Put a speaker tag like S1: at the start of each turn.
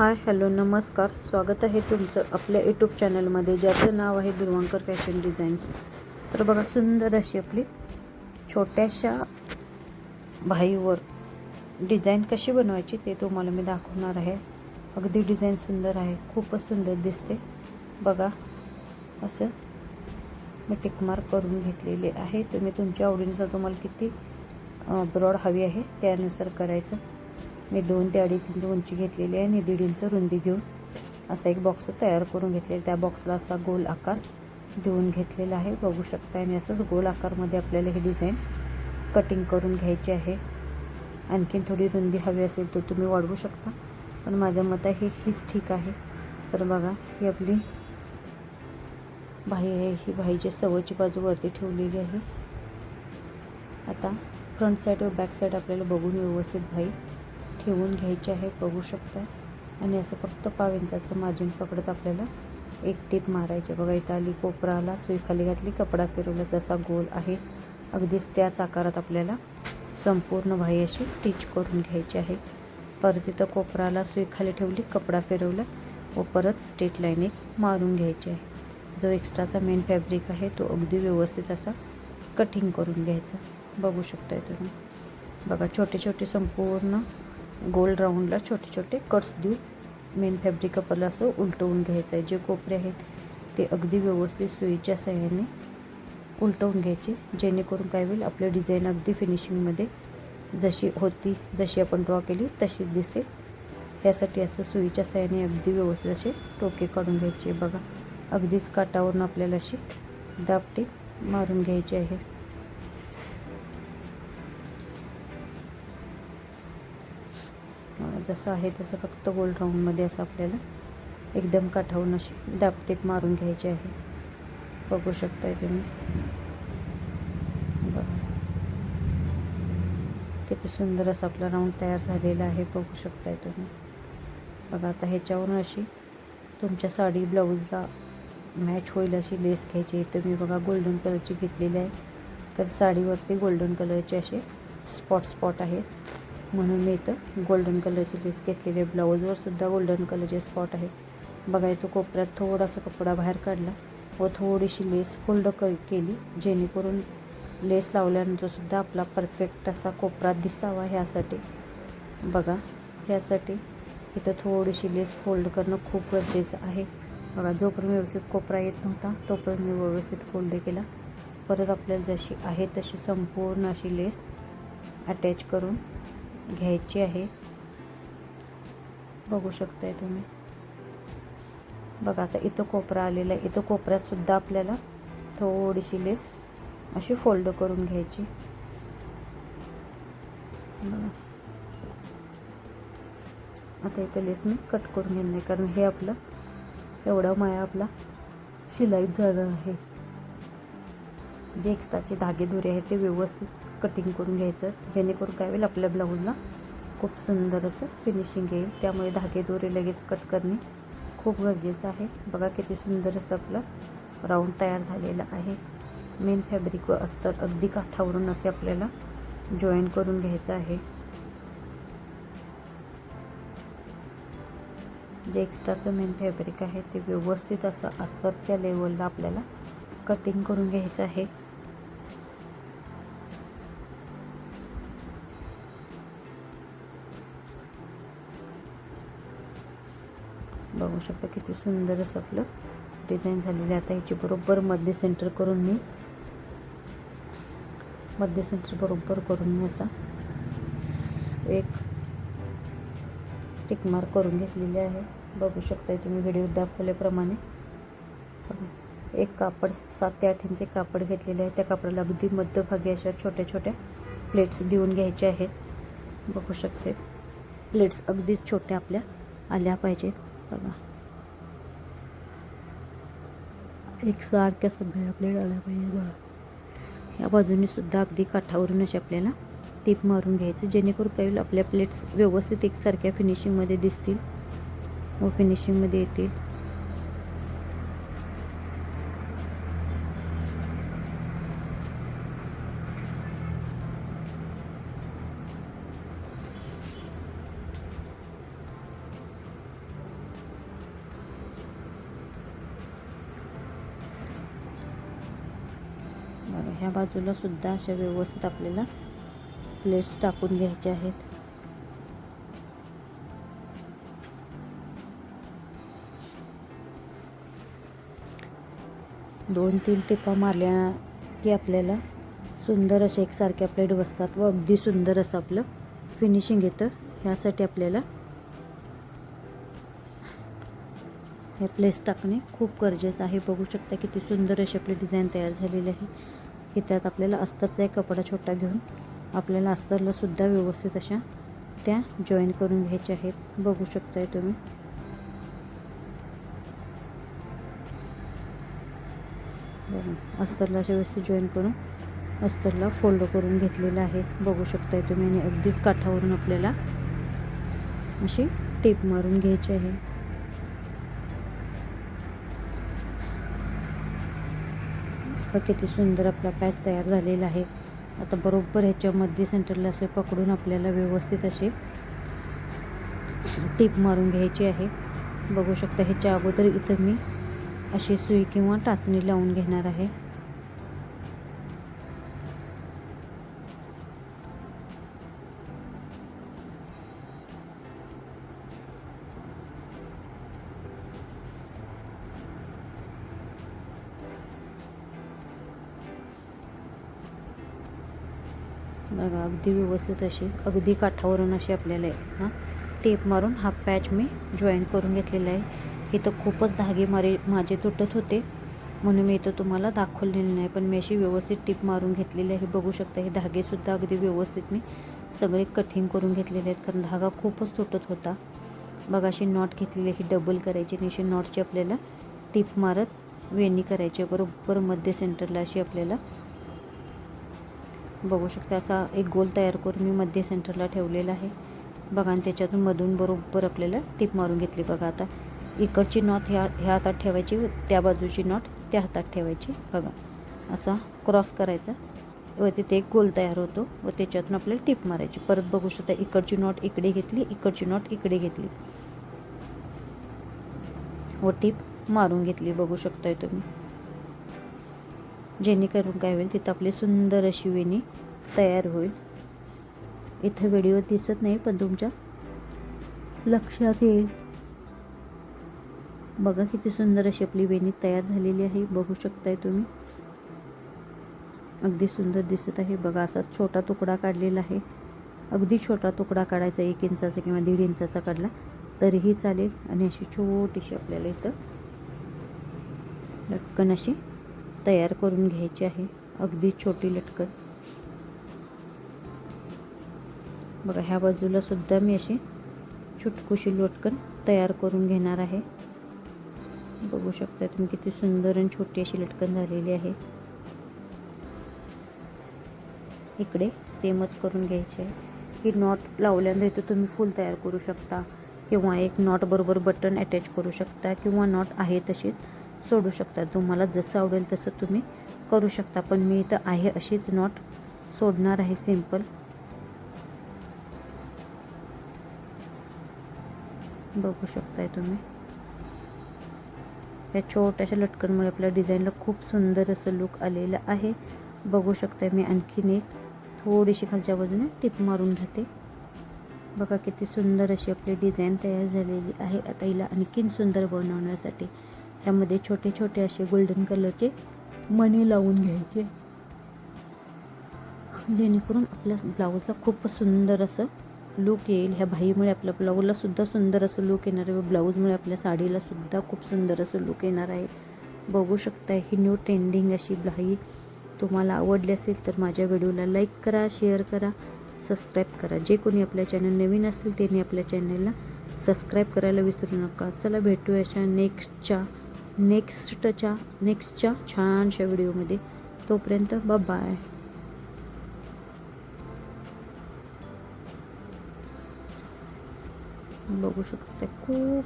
S1: Hi hello नमस्कार. स्वागत आहे तुमचं आपल्या यूट्यूब चॅनलमध्ये ज्याचं नाव आहे दुर्वांकर फॅशन डिझाईन्स तर बघा सुंदर अशी आपली छोट्याशा भाईवर डिझाईन कशी बनवायची ते तुम्हाला मी दाखवणार आहे. अगदी डिझाईन सुंदर आहे खूपच सुंदर दिसते. बघा असं मी टिकमार्क करून घेतलेले आहे. तुम्ही तुमच्या आवडीनुसार तुम्हाला किती ब्रॉड हवी आहे त्यानुसार करायचं. मी दोन ते अडीच इंच उंची घेतलेली आहे आणि दीड इंच रुंदी घेऊन असा एक बॉक्स तयार करून घेतलेला त्या बॉक्सला असा गोल आकार देऊन घेतलेला आहे. बघू शकता आणि असंच गोल आकारमध्ये आपल्याला ही डिझाईन कटिंग करून घ्यायची आहे. आणखीन थोडी रुंदी हवी असेल तर तुम्ही वाढवू शकता. पण माझ्या मते हे हीच ठीक आहे. तर बघा ही आपली भाई आहे. ही भाईची सवयची बाजू वरती ठेवलेली आहे. आता फ्रंट साईड व बॅक साईड आपल्याला बघून व्यवस्थित भाई ठेवून घ्यायचे आहे बघू शकता. आणि असं फक्त पाव इंचाचं मार्जिन पकडत आपल्याला एक टीप मारायची बघा इथं आली कोपराला सुई खाली घातली कपडा फिरवला जसा गोल आहे. अगदीच त्याच आकारात आपल्याला संपूर्ण भाई अशी स्टिच करून घ्यायची आहे. परत इथं कोपराला सुई खाली ठेवली कपडा फिरवला व परत स्टेट लाईन एक मारून घ्यायची आहे. जो एक्स्ट्राचा मेन फॅब्रिक आहे तो अगदी व्यवस्थित असा कटिंग करून घ्यायचा. बघू शकताय तुम्ही. बघा छोटे छोटे संपूर्ण गोल राऊंडला छोटे छोटे कट्स देऊन मेन फॅब्रिक आपल्याला असं उलटवून घ्यायचं आहे. जे कोपरे आहेत ते अगदी व्यवस्थित सुईच्या सहाय्याने उलटवून घ्यायचे. जेणेकरून काय होईल आपले डिझाईन अगदी फिनिशिंगमध्ये जशी होती जशी आपण ड्रॉ केली तशीच दिसेल. यासाठी असं सुईच्या सहाय्याने अगदी व्यवस्थित असे टोके काढून घ्यायचे. बघा अगदीच काटावरून आपल्याला अशी दापटी मारून घ्यायची आहे. जसं आहे तसं फक्त गोल राऊंडमध्ये असं आपल्याला एकदम काठावून अशी दापटीप मारून घ्यायची आहे. बघू शकताय तुम्ही. बघा. किती सुंदर असं आपला राऊंड तयार झालेला आहे. बघू शकताय तुम्ही. बघा आता ह्याच्यावरून अशी तुमच्या साडी ब्लाऊजला मॅच होईल अशी लेस घ्यायची. तर मी बघा गोल्डन कलरची घेतलेली आहे. तर साडीवरती गोल्डन कलरचे असे स्पॉट स्पॉट आहेत म्हणून मी इथं गोल्डन कलरची लेस घेतलेली आहे. ब्लाऊजवर सुद्धा गोल्डन कलरचे स्पॉट आहेत बघा इथं कोपऱ्यात थोडासा कपडा बाहेर काढला व थोडीशी लेस फोल्ड क केली जेणेकरून लेस लावल्यानंतर सुद्धा आपला परफेक्ट असा कोपरा दिसावा ह्यासाठी. बघा ह्यासाठी इथं थोडीशी लेस फोल्ड करणं खूप गरजेचं आहे. बघा जोपर्यंत व्यवस्थित कोपरा येत नव्हता तोपर्यंत मी व्यवस्थित फोल्ड केला. परत आपल्याला जशी आहे तशी संपूर्ण अशी लेस अटॅच करून घ्यायची आहे. बघू शकताय तुम्ही. बघा आता इथं कोपरा आलेला आहे. इथं कोपऱ्यातसुद्धा आपल्याला थोडीशी लेस अशी फोल्ड करून घ्यायची. आता इथं लेस मी कट करून घेणार नाही कारण हे आपलं एवढा माया आपला शिलाईत झालं आहे. जे एक्स्ट्राचे धागे धुरे आहेत ते व्यवस्थित कटिंग करून घ्यायचं. जेणेकरून काय होईल आपल्या ब्लाऊजला खूप सुंदर असं फिनिशिंग येईल. त्यामुळे धागे दोरे लगेच कट करणे खूप गरजेचं आहे. बघा किती सुंदर असं आपलं राऊंड तयार झालेलं आहे. मेन फॅब्रिक व अस्तर अगदी काठावरून असे आपल्याला जॉईन करून घ्यायचं आहे. जे एक्स्ट्राचं मेन फॅब्रिक आहे ते व्यवस्थित असं अस्तरच्या लेवलला आपल्याला कटिंग करून घ्यायचं आहे. बघू शकता किती सुंदर असं आपलं डिझाईन झालेलं आहे. आता ह्याची बरोबर मध्य सेंटर करून मी मध्य सेंटर बरोबर करून मी असा एक टिकमार करून घेतलेली आहे. बघू शकताय तुम्ही व्हिडिओ दाखवल्याप्रमाणे. एक कापड सात ते आठ इंचे कापड घेतलेले आहे. त्या कापडाला अगदी मध्यभागी अशा छोट्या छोट्या प्लेट्स देऊन घ्यायच्या आहेत. बघू शकते प्लेट्स अगदीच छोट्या आपल्या आल्या पाहिजेत. बघा. एकसारख्या सगळ्या आपल्या आल्या पाहिजे बघा. या बाजूने सुद्धा अगदी काठावरून असे आपल्याला टीप मारून घ्यायचं जेणेकरून काही आपल्या प्लेट्स व्यवस्थित एकसारख्या फिनिशिंगमध्ये दिसतील. व फिनिशिंगमध्ये येतील. ह्या बाजूला सुद्धा अशा व्यवस्थित आपल्याला प्लेट्स टाकून घ्यायच्या आहेत. दोन तीन टिपा मारल्या की आपल्याला सुंदर असे एकसारख्या प्लेट बसतात व अगदी सुंदर असं आपलं फिनिशिंग येतं. ह्यासाठी आपल्याला हे प्लेस टाकणे खूप गरजेचं आहे. बघू शकता किती सुंदर अशी आपली डिझाईन तयार झालेली आहे. की त्यात आपल्याला अस्तरचा एक कपडा छोटा घेऊन आपल्याला अस्तरलासुद्धा व्यवस्थित अशा त्या जॉईन करून घ्यायच्या आहेत. बघू शकताय तुम्ही. अस्तरला अशा व्यवस्थित जॉईन करून अस्तरला फोल्ड करून घेतलेलं आहे. बघू शकताय तुम्ही. आणि अगदीच काठावरून आपल्याला अशी टेप मारून घ्यायची आहे. बघा किती सुंदर आपला पॅच तयार झालेला आहे. आता बरोबर ह्याच्यामध्ये सेंटरला असे पकडून आपल्याला व्यवस्थित असे टीप मारून घ्यायची आहे. बघू शकता ह्याच्या अगोदर इथं मी अशी सुई किंवा टाचणी लावून घेणार आहे. बघा अगदी व्यवस्थित अशी अगदी काठावरून अशी आपल्याला हां? टेप मारून हा पॅच मी जॉईन करून घेतलेला आहे. इथं खूपच धागे मारे माझे तुटत होते. म्हणून मी इथं तुम्हाला दाखवलेलं नाही पण मी अशी व्यवस्थित टीप मारून घेतलेली आहे. बघू शकता हे धागेसुद्धा अगदी व्यवस्थित मी सगळे कठीण करून घेतलेले आहेत कारण धागा खूपच तुटत होता. बघा अशी नॉट घेतलेली ही डबल करायची आणि अशी नॉटची आपल्याला टीप मारत वेणी करायची बरोबर मध्य सेंटरला अशी आपल्याला बघू शकता. असा एक गोल तयार करून मी मध्य सेंटरला ठेवलेला आहे. बघा आणि त्याच्यातून मधून बरोबर आपल्याला टीप मारून घेतली. बघा आता इकडची नॉट ह्या ह्या हातात ठेवायची त्या बाजूची नॉट त्या हातात ठेवायची. बघा असा क्रॉस करायचा. व तिथे एक गोल तयार होतो व त्याच्यातून आपल्याला टीप मारायची. परत बघू शकता इकडची नॉट इकडे घेतली इकडची नॉट इकडे घेतली. व टीप मारून घेतली. बघू शकताय तुम्ही. जेणेकरून काय होईल तिथं आपली सुंदर अशी वेणी तयार होईल. इथं व्हिडिओ दिसत नाही पण तुमच्या लक्षात येईल. बघा किती सुंदर अशी आपली वेणी तयार झालेली आहे बघू शकताय तुम्ही. अगदी सुंदर दिसत आहे. बघा असा छोटा तुकडा काढलेला आहे. अगदी छोटा तुकडा काढायचा एक इंचाचा किंवा दीड इंचाचा काढला तरीही चालेल. आणि अशी छोटीशी आपल्याला इथं लटकन अशी तयार करून घ्यायची आहे. अगदी छोटी लटकन. बघा ह्या बाजूला सुद्धा मी अशी छुटकुशी लटकन तयार करून घेणार आहे. बघू शकता तुम्ही किती सुंदर आणि छोटी अशी लटकन झालेली आहे. इकडे सेमच करून घ्यायची आहे. ही नॉट लावल्यानंतर इथं तुम्ही फुल तयार करू शकता किंवा एक नॉट बरोबर बटन अटॅच करू शकता किंवा नॉट आहे तशीच. सोडू शकता. तुम्हाला जसं आवडेल तसं तुम्ही करू शकता. पण मी इथं आहे अशीच नॉट सोडणार आहे सिंपल बघू शकताय तुम्ही. या छोट्याशा लटकनमुळे आपल्या डिझाईनला खूप सुंदर असं लुक आलेलं आहे. बघू शकताय मी आणखीन एक थोडीशी खालच्या बाजूने टिप मारून घेते. बघा किती सुंदर अशी आपली डिझाईन तयार झालेली आहे. आता हिला आणखीन सुंदर बनवण्यासाठी ह्यामध्ये छोटे छोटे असे गोल्डन कलरचे मणी लावून घ्यायचे. जेणेकरून आपल्या ब्लाऊजला खूप सुंदर असं लुक येईल. ह्या भाईमुळे आपल्या ब्लाऊजला सुद्धा सुंदर असं लुक येणार आहे. व ब्लाऊजमुळे आपल्या साडीला सुद्धा खूप सुंदर असं लुक येणार आहे. बघू शकता ही न्यू ट्रेंडिंग अशी भाई तुम्हाला आवडली असेल तर माझ्या व्हिडिओला लाईक करा शेअर करा सबस्क्राईब करा. जे कोणी आपल्या चॅनल नवीन असतील त्यांनी आपल्या चॅनलला सबस्क्राईब करायला विसरू नका. चला भेटू अशा नेक्स्टच्या नेक्स्टच्या नेक्स्टच्या छानशा व्हिडिओमध्ये. तोपर्यंत बाय बघू शकते खूप